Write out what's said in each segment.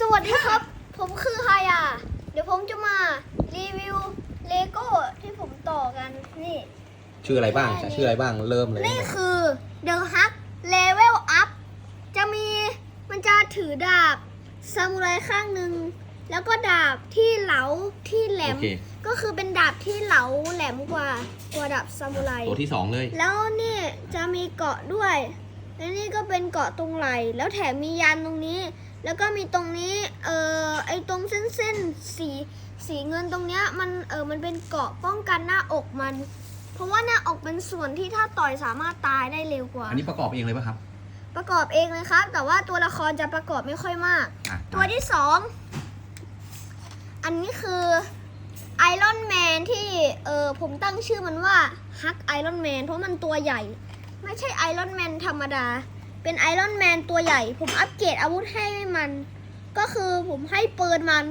สวัสดีครับ ผมคือฮายาเดี๋ยวผมจะมารีวิวเลโก้ที่ผมต่อกันนี่ ชื่ออะไรบ้างชื่ออะไรบ้างเริ่มเลยนี่คือ The Hug Level Up จะมีมันจะถือดาบซามูไรข้างหนึ่งแล้วก็ดาบที่เหลาที่แหลโอมเคก็คือเป็นดาบที่เหลาแหลมกว่ากว่าดาบซามูไร ตัวที่สองเลยแล้วนี่จะมีเกาะด้วย และนี่ก็เป็นเกาะตรงไหล แล้วแถมมียันตรงนี้ แล้วก็มีตรงนี้ เอ่อ ไอตรงเส้นเส้นๆสีสีเงินตรงเนี้ยมัน เออมันเป็นเกราะป้องกันหน้าอกมัน เพราะว่าหน้าอกเป็นส่วนที่ถ้าต่อยสามารถตายได้เร็วกว่า อันนี้ประกอบเองเลยป่ะครับ ประกอบเองเลยครับ แต่ว่าตัวละครจะประกอบไม่ค่อยมาก อะตัวที่สอง อันนี้คือไอรอนแมนที่ เออผมตั้งชื่อมันว่าฮักไอรอนแมนเพราะมันตัวใหญ่ ไม่ใช่ไอรอนแมนธรรมดา เป็นไอรอนแมนตัวใหญ่ ผมอัปเกรดอาวุธให้มัน ก็คือผมให้ปืนมัน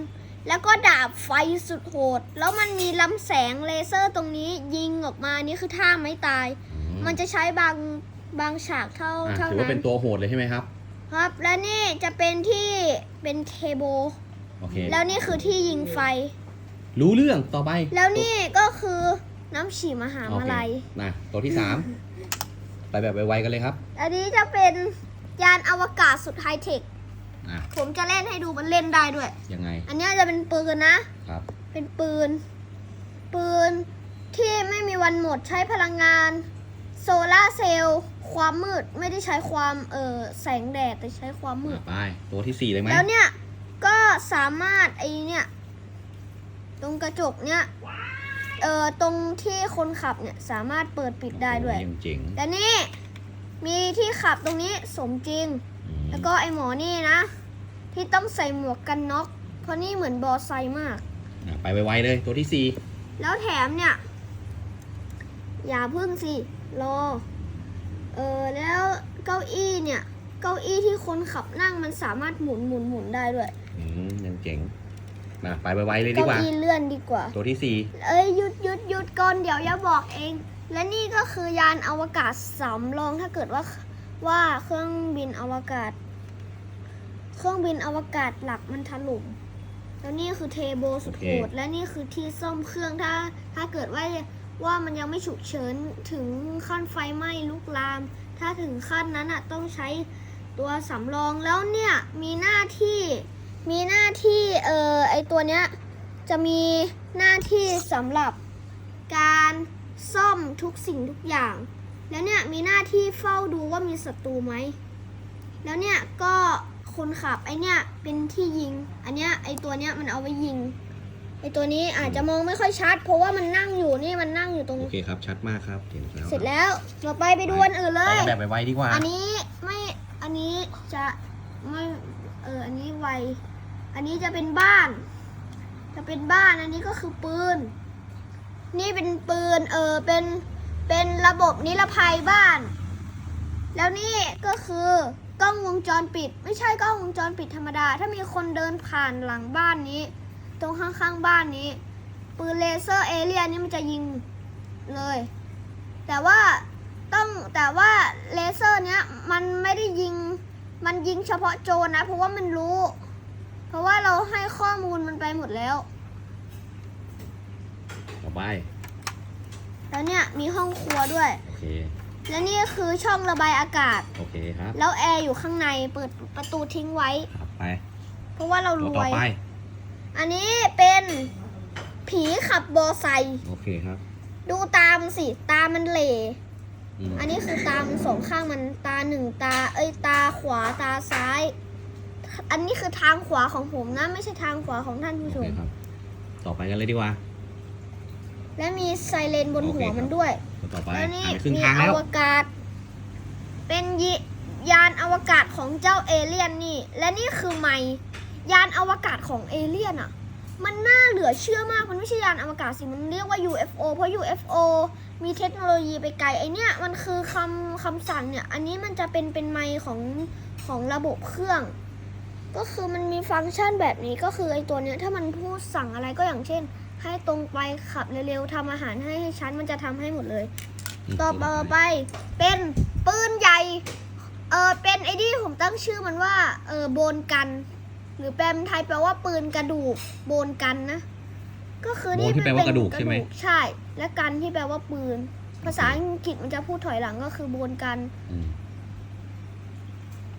แล้วก็ดาบไฟสุดโหด แล้วมันมีลำแสงเลเซอร์ตรงนี้ยิงออกมานี่คือท่าไม่ตายอืมันจะใช้บางบางฉากเท่าอะเท่าถือนั้ว่าเป็นนตัวโหดเลยใช่ไหมครับ ครับ และนี่จะเป็นที่เป็นเทโบ โอเค แล้วนี่คือที่ยิงไฟ รู้เรื่องต่อไปแล้วนี่ก็คือน้ำฉี่มหาโอมาเคลัย นะตัวที่สาม ไปแบบไวๆกันเลยครับ อันนี้จะเป็นยานอวกาศสุดไฮเทค อะ ผมจะเล่นให้ดูมันเล่นได้ด้วย ยังไง อันเนี้ยจะเป็นปืนนะ ครับ เป็นปืน ปืนที่ไม่มีวันหมดใช้พลังงาน โซลาร์เซลล์ ความมืดไม่ได้ใช้ความเออแสงแดดแต่ใช้ความมืดอะไป ตัวที่สี่เลยไหมแล้วเนี่ย ก็สามารถไอเนี่ย ตรงกระจกเนี่ย เอ่อตรงที่คนขับเนี่ยสามารถเปิดปิดได้ด้วยโอ้โหยังเจ๋งแต่นี่มีที่ขับตรงนี้สมจริง อืมแล้วก็ไอหมอนี่นะ ที่ต้องใส่หมวกกันน็อกเพราะนี่เหมือนบอไซค์มาก อะไปไวๆเลยตัวที่สี่แล้วแถมเนี่ย อย่าพึ่งสิ รอ เออแล้วเก้าอี้เนี่ย เก้าอี้ที่คนขับนั่งมันสามารถหมุนหมุนหมุนได้ด้วย อืมยังเจ๋ง มาไปไวๆเลยดีเก้ากว่าอี้เลื่อนดีกว่า ตัวที่สี่เอ้ยหยุดหยุดหยุดก่อนเดี๋ยวอย่าบอกเอง และนี่ก็คือยานอวกาศสำรองถ้าเกิดว่าว่าเครื่องบินอวกาศ เครื่องบินอวกาศหลักมันถล่มแล้วนี่คือเทโบสุดโหดและนี่คือที่ซ่อมเครื่องถ้า ถ้าเกิดว่าว่ามันยังไม่ฉุกเฉินถึงขั้นไฟไหม้ลุกลาม ถ้าถึงขั้นนั้นอะต้องใช้ตัวสำรองแล้วเนี่ยมีหน้าที่ มีหน้าที่เอ่อไอตัวเนี้ยจะมีหน้าที่สำหรับการซ่อมทุกสิ่งทุกอย่าง แล้วเนี่ยมีหน้าที่เฝ้าดูว่ามีศัตรูไหม แล้วเนี่ยก็คนขับไอเนี่ยเป็นที่ยิง อันเนี้ยไอตัวเนี้ยมันเอาไว้ยิง ไอตัวนี้อาจจะมองไม่ค่อยชัด เพราะว่ามันนั่งอยู่นี่มันนั่งอยู่ตรง โอเคครับ ชัดมากครับเห็นแล้วเสร็จแล้วต่อไปไปดูอันอื่นเลไปยกันแบบไวๆดีกว่า อันนี้ไม่ อันนี้จะไม่ เออ อันนี้ไว อันนี้จะเป็นบ้าน จะเป็นบ้านอันนี้ก็คือปืน นี่เป็นปืนเออเป็นเป็นระบบนิรภัยบ้าน แล้วนี่ก็คือกล้องวงจรปิด ไม่ใช่กล้องวงจรปิดธรรมดา ถ้ามีคนเดินผ่านหลังบ้านนี้ ตรงข้างๆบ้านนี้ ปืนเลเซอร์เอเลียนนี่มันจะยิงเลย แต่ว่าต้องแต่ว่าเลเซอร์เนี้ยมันไม่ได้ยิง มันยิงเฉพาะโจรนะ เพราะว่ามันรู้ เพราะว่าเราให้ข้อมูลมันไปหมดแล้ว ต่อไป แล้วเนี่ยมีห้องครัวด้วย โอเค และนี่คือช่องระบายอากาศ โอเคครับแล้วแอร์อยู่ข้างในเปิดประตูทิ้งไว้ ครับไปเพราะว่าเราตัวรต่อวยไป อันนี้เป็นผีขับบอไซค์โอเคครับดูตามนสิตามันเหล่มอันนี้คือตามันสองข้างมันตาหนึ่งตา เอ้ยตาขวาตาซ้าย อันนี้คือทางขวาของผมนะ ไม่ใช่ทางขวาของท่านผู้ชโอเคม ครับ ต่อไปกันเลยดีกว่า และมีไซเรนบนโอเคหัวครับ มันด้วย ตัวต่อไปแล้วนี่อะไปครึ่งมีทางอแล้ววกาศ เป็นยิยานอวกาศของเจ้าเอเลี่ยนนี่ และนี่คือไมค์ยานอวกาศของเอเลี่ยนอะ มันน่าเหลือเชื่อมาก มันไม่ใช่ยานอวกาศสิ มันเรียกว่า UFO เพราะ UFO มีเทคโนโลยีไปไกลไอเนี้ยมันคือคำคำสั่งเนี่ย อันนี้มันจะเป็นเป็นไมค์ของของระบบเครื่อง ก็คือมันมีฟังก์ชันแบบนี้ก็คือไอตัวเนี้ยถ้ามันพูดสั่งอะไรก็อย่างเช่น ให้ตรงไปขับเร็วๆทำอาหารให้ให้ฉันมันจะทำให้หมดเลยมต่อไปเป็นปืนใหญ่ เออเป็นไอ้ที่ผมตั้งชื่อมันว่าเออโบนกัน หรือแปลเป็นไทยแปลว่าปืนกระดูกโบนกันนะ ก็คือโบนี่นที่แปลว่ากระดูกใช่ไหม ใช่ และกันที่แปลว่าปืน ภาษาอังกฤษมันจะพูดถอยหลังก็คือโบนกัน อืม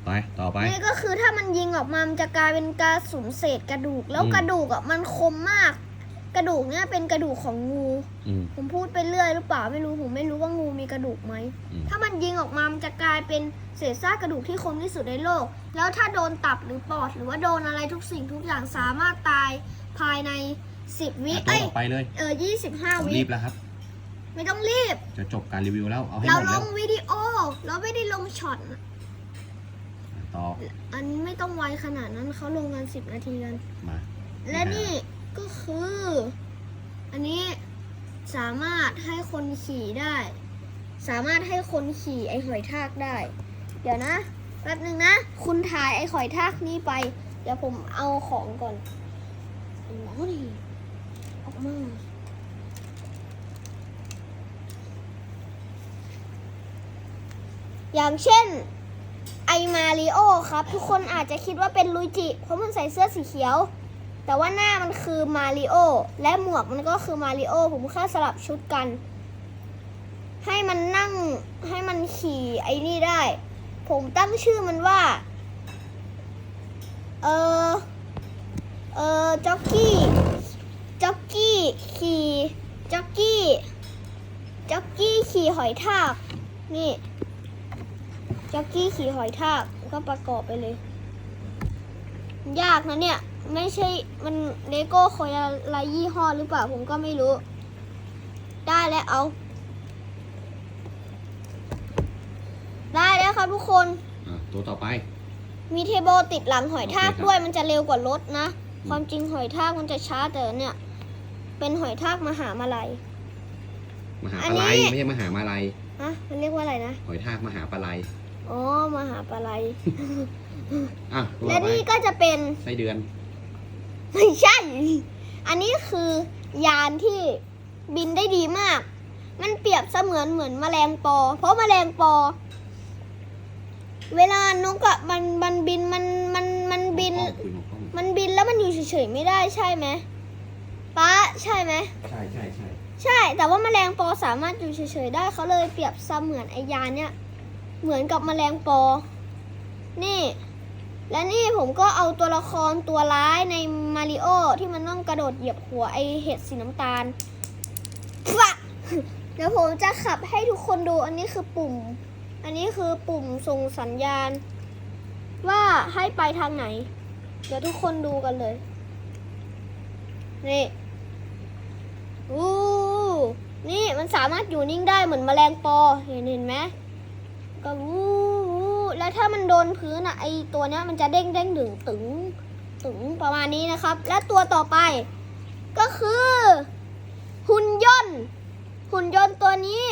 ไปต่อไป นี่ก็คือถ้ามันยิงออกมา มันจะกลายเป็นกระสุนเศษกระดูก แล้วอืม กระดูกอะมันคมมาก กระดูกเนี่ยเป็นกระดูกของงู อืม ผมพูดไปเรื่อยหรือเปล่าไม่รู้ผมไม่รู้ว่างูมีกระดูกไหม อืม ถ้ามันยิงออกมา มันจะกลายเป็นเศษซากกระดูกที่คมที่สุดในโลก แล้วถ้าโดนตับหรือปอด หรือว่าโดนอะไรทุกสิ่งทุกอย่างสามารถตายภายใน 10 วิอะตัวเอ้ยต่อไปเลยเออผม25 วิรีบแล้วครับ ไม่ต้องรีบ จะจบการรีวิวแล้วเอาให้เราหมดลแล้ว งวิดีโอ เราไม่ได้ลงช็อตนะ ต่อ อันนี้ไม่ต้องไวขนาดนั้นเขาลงกัน10นาทีกัน มา และนี่ก็คือ อันนี้สามารถให้คนขี่ได้ สามารถให้คนขี่ไอหอยทากได้ เดี๋ยวนะแป๊บหนึ่งนะ คุณถ่ายไอหอยทากนี้ไป เดี๋ยวผมเอาของก่อนโอ้โหนี่ออกมาอย่างเช่นไอ มาริโอครับ ทุกคนอาจจะคิดว่าเป็นลุยจิ เพราะมันใส่เสื้อสีเขียว แต่ว่าหน้ามันคือมาริโอและหมวกมันก็คือมาริโอผมแค่สลับชุดกัน ให้มันนั่งให้มันขี่ไอ้นี่ได้ ผมตั้งชื่อมันว่า เออเออจ็อกกี้จ็อกกี้ขี่จ็อกกี้จ็อกกี้ขี่หอยทากนี่ จ็อกกี้ขี่หอยทากก็ประกอบไปเลย ยากนะเนี่ย ไม่ใช่มันเลโก้คอยอะไรยี่ห้อหรือเปล่าผมก็ไม่รู้ ได้แล้วเอา ได้แล้วครับทุกคน อะตัวต่อไป มีเทโบติดหลังหอยทากโอเคครับ ด้วยมันจะเร็วกว่ารถนะ ความจริงหอยทากมันจะช้าแต่เนี่ย เป็นหอยทากมหามาลัย มหาอัปนลานี้ไหลไม่ใช่มหามาลัย ฮะมันเรียกว่าอะไรนะ หอยทากมหาปลาไหล อ๋อมหาปลัยอะตัวและต่อไปนี่ก็จะเป็น ไส้เดือน ไม่ใช่ อันนี้คือยานที่บินได้ดีมาก มันเปรียบเสมือนเหมือนแมลงปอ เพราะแมลงปอ เวลานกอะมันมันบินมันมันมันบินมองกล้องคุยมองกล้องมันบินแล้วมันอยู่เฉยๆไม่ได้ใช่ไหมป้าใช่ไหม ใช่ใช่ใช่ใช่ แต่ว่าแมลงปอสามารถอยู่เฉยๆได้เขาเลยเปรียบเสมือนไอยานเนี่ย เหมือนกับแมลงปอ นี่ และนี่ผมก็เอาตัวละครตัวร้ายในมาริโอที่มันต้องกระโดดเหยียบหัวไอเห็ดสีน้ำตาลฟะเดี๋ยวผมจะขับให้ทุกคนดู อันนี้คือปุ่ม อันนี้คือปุ่มส่งสัญญาณ ว่าให้ไปทางไหน เดี๋ยวทุกคนดูกันเลย นี่อู้นี่มันสามารถอยู่นิ่งได้เหมือนแมลงปอ เห็นเห็นไหม ก็วู้วู้แล้วถ้ามันโดนพื้นอะไอตัวเนี้ยมันจะเด้งเด้งดึงตึงตึงประมาณนี้นะครับ และตัวต่อไป ก็คือ หุ่นยนต์ หุ่นยนต์ตัวนี้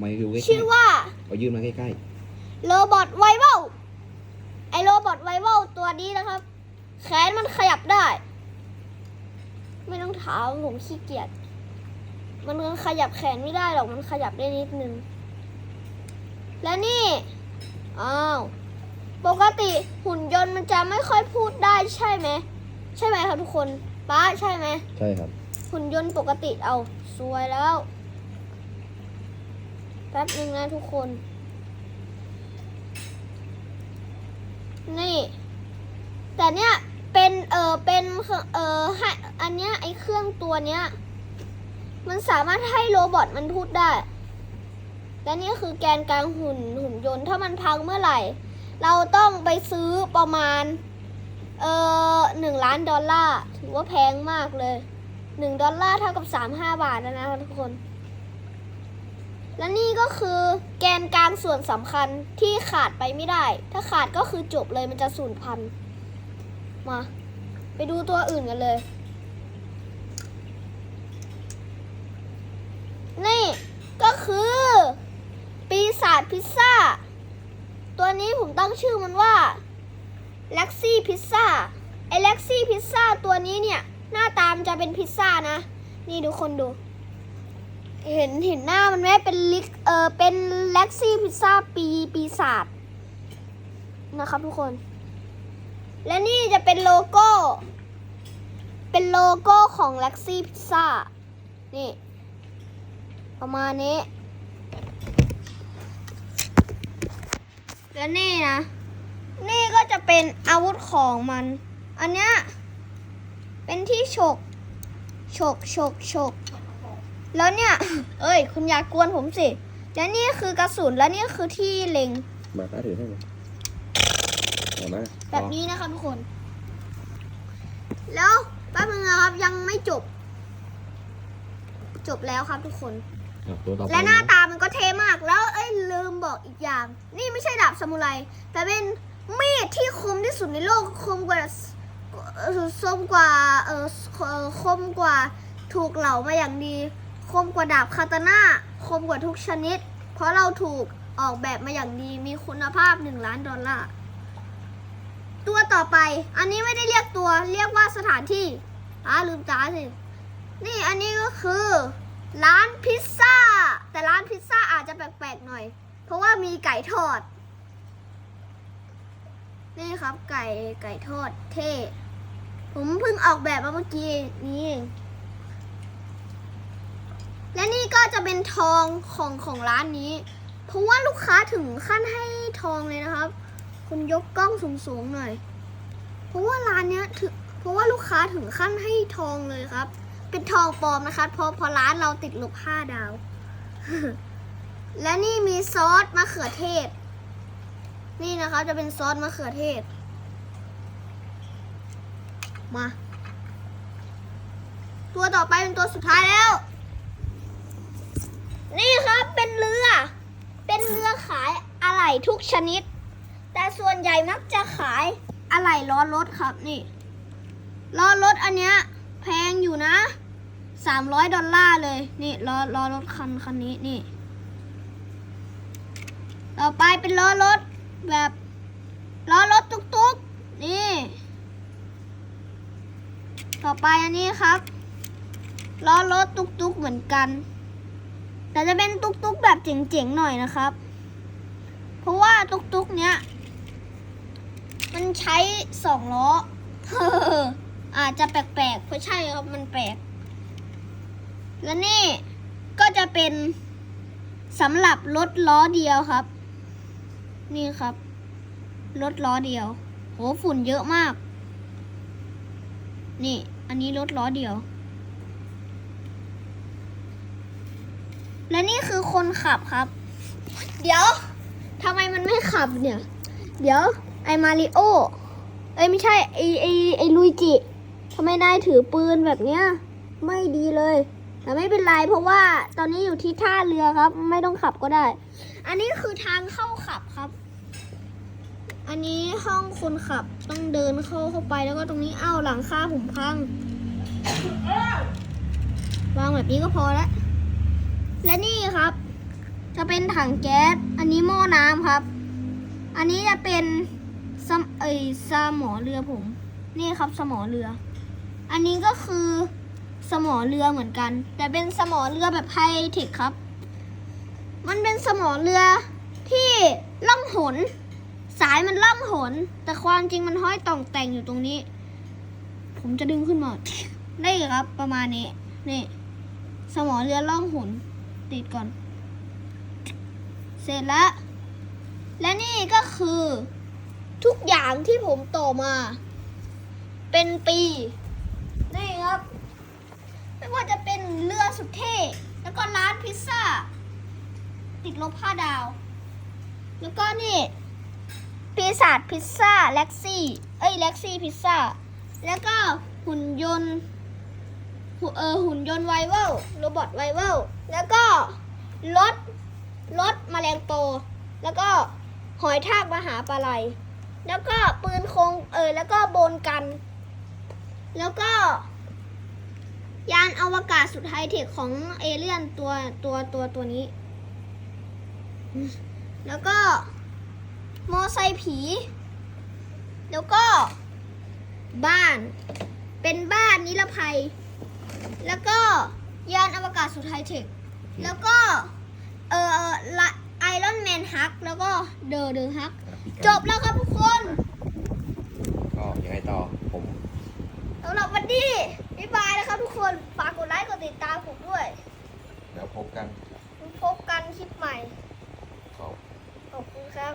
มาดูใกล้ชื่อว่าๆเอายืนมาใกล้โรบอทไวเวลไอโรบอทไวเวลตัวนี้นะครับ แขนมันขยับได้ ไม่ต้องถามผมขี้เกียจมันขยับแขนไม่ได้หรอกมันขยับได้นิดนึง และนี่อ้าวปกติหุ่นยนต์มันจะไม่ค่อยพูดได้ใช่ไหมใช่ไหมครับทุกคนป้าใช่ไหมๆใช่ครับ หุ่นยนต์ปกติเอาสวยแล้ว แป๊บนึงนะทุกคน นี่ แต่เนี้ยเป็นเออเป็นเออให้อันเนี้ยไอเครื่องตัวเนี้ย มันสามารถให้โรบอทมันพูดได้ และนี่คือแกนกลางหุ่นหุ่นยนต์ถ้ามันพังเมื่อไหร่ เราต้องไปซื้อประมาณ เออหนึ่งล้านดอลลาร์ถือว่าแพงมากเลยหนึ่งดอลลาร์เท่ากับสามห้าบาทแล้วนะคะทุกคน และนี่ก็คือแกนกลางส่วนสำคัญที่ขาดไปไม่ได้ ถ้าขาดก็คือจบเลยมันจะสูญพันธุ์มา ไปดูตัวอื่นกันเลย นี่ก็คือาจพิซซ่า ตัวนี้ผมตั้งชื่อมันว่าเล็กซี่พิซซ่าไอเล็กซี่พิซซ่าตัวนี้เนี่ย หน้าตามจะเป็นพิซซ่านะ นี่ทุกคนดู เห็นเห็นหน้ามันไหมเป็นลิกเออเป็นเล็กซี่พิซซ่าปีปีศาจนะครับทุกคน และนี่จะเป็นโลโก้ เป็นโลโก้ของ Lexi Pizza นี่ ประมาณนี้ และนี่นะ นี่ก็จะเป็นอาวุธของมัน อันเนี้ยเป็นที่ฉก ฉก ฉก ฉก แล้วเนี่ย เอ้ย คุณอย่ากวนผมสิ และนี่คือกระสุน และนี่คือที่เล็ง มาป้าถือให้มาเอามาแบบนี้นะครับทุกคน แล้วแป๊บนึงนะครับยังไม่จบ จบแล้วครับทุกคน เอาตัวต่อไปและหน้าตามันก็เท่มากแล้วเอ้ยลืมบอกอีกอย่าง นี่ไม่ใช่ดาบซามูไรแต่เป็นมีดที่คมที่สุดในโลกคมกว่าเอ่อคมกว่าเออเอ่อคมกว่าถูกเหลามาอย่างดี คมกว่าดาบคาตาน่าคมกว่าทุกชนิด เพราะเราถูกออกแบบมาอย่างดีมีคุณภาพหนึ่งล้านดอลลาร์ตัวต่อไป อันนี้ไม่ได้เรียกตัวเรียกว่าสถานที่อ่าลืมตาสิ นี่อันนี้ก็คือ ร้านพิซซ่า แต่ร้านพิซซ่าอาจจะแปลกๆหน่อย เพราะว่ามีไก่ทอด นี่ครับไก่ไก่ทอดเท่ผมเพิ่งออกแบบมาเมื่อกี้นี้เองและนี่ก็จะเป็นทองของของร้านนี้ เพราะว่าลูกค้าถึงขั้นให้ทองเลยนะครับ คุณยกกล้องสูงๆหน่อย เพราะว่าร้านเนี้ยถึงเพราะว่าลูกค้าถึงขั้นให้ทองเลยครับ เป็นทองปลอมนะคะ เพราะพราะร้านเราติดลบห้าดาว และนี่มีซอสมะเขือเทศ นี่นะคะจะเป็นซอสมะเขือเทศ มา ตัวต่อไปเป็นตัวสุดท้ายแล้ว นี่ครับเป็นเรือ เป็นเรือขายอะไหล่ทุกชนิด แต่ส่วนใหญ่มักจะขายอะไหล่ล้อรถครับนี่ล้อรถอันเนี้ยแพงอยู่นะ สามร้อยดอลลาร์เลย นี่ล้อล้อรถคันคันนี้นี่ ต่อไปเป็นล้อรถแบบล้อรถตุกๆ นี่ ต่อไปอันนี้ครับล้อรถตุกๆเหมือนกัน แต่จะเป็นตุกๆแบบเจ๋งๆหน่อยนะครับ เพราะว่าตุกๆเนี้ยมันใช้สองล้ออาจจะแปลกๆเพราะใช่ครับมันแปลก และนี่ก็จะเป็นสำหรับรถล้อเดียวครับ นี่ครับรถล้อเดียว โหฝุ่นเยอะมาก นี่ อันนี้รถล้อเดียว และนี่คือคนขับครับ เดี๋ยวทำไมมันไม่ขับเนี่ย เดี๋ยว ไอมาริโอ เอ้ยไม่ใช่ไอไอไอลุยจิทำไมนายถือปืนแบบเนี้ย ไม่ดีเลย แต่ไม่เป็นไรเพราะว่าตอนนี้อยู่ที่ท่าเรือครับ ไม่ต้องขับก็ได้ อันนี้คือทางเข้าขับครับ อันนี้ห้องคนขับต้องเดินเข้าเข้าไปแล้วก็ตรงนี้อ้าวหลังคาผมพังวางแบบนี้ก็พอแล้วและนี่ครับ จะเป็นถังแก๊ส อันนี้หม้อน้ำครับ อันนี้จะเป็นสมเอยสมอเรือผม นี่ครับสมอเรือ อันนี้ก็คือ สมอเรือเหมือนกัน แต่เป็นสมอเรือแบบไฮเทคครับ มันเป็นสมอเรือที่ล่องหน สายมันล่องหน แต่ความจริงมันห้อยต่องแต่งอยู่ตรงนี้ ผมจะดึงขึ้นมาได้ครับประมาณนี้นี่สมอเรือล่องหนติดก่อน เสร็จแล้ว และนี่ก็คือทุกอย่างที่ผมต่อมา เป็นปี นี่ ไม่ว่าจะเป็นเรือสุดเท่แล้วก็ร้านพิซซ่า ติดลบห้าดาว แล้วก็นี่ปีศาจพิซซ่าเล็กซี่ เอ้ยเล็กซี่พิซซ่า แล้วก็หุ่นยนต์หุ่นเออหุ่นยนต์ไวเวลโรบอทไวเวลแล้วก็รถรถแมลงโปแล้วก็หอยทากมหาปลาไหลแล้วก็ปืนคงเออแล้วก็โบนกัน แล้วก็ ยานอวกาศสุดไฮเทคของเอเลี่ยนตัวตัวตัวตัวนี้ แล้วก็มอไซค์ผี แล้วก็ บ้าน เป็นบ้านนิรภัย แล้วก็ยานอวกาศสุดไฮเทค แล้วก็ เออไอรอนแมนฮัก แล้วก็เดอเดอฮัก จบแล้วครับทุกคนขอก็ยังไงต่อผมสำหรับวันนี้ บ๊ายบายนะครับทุกคนฝากกดไลค์กดติดตามผมด้วยแล้วพบกัน พบกันคลิปใหม่ขอบขอบคุณครับ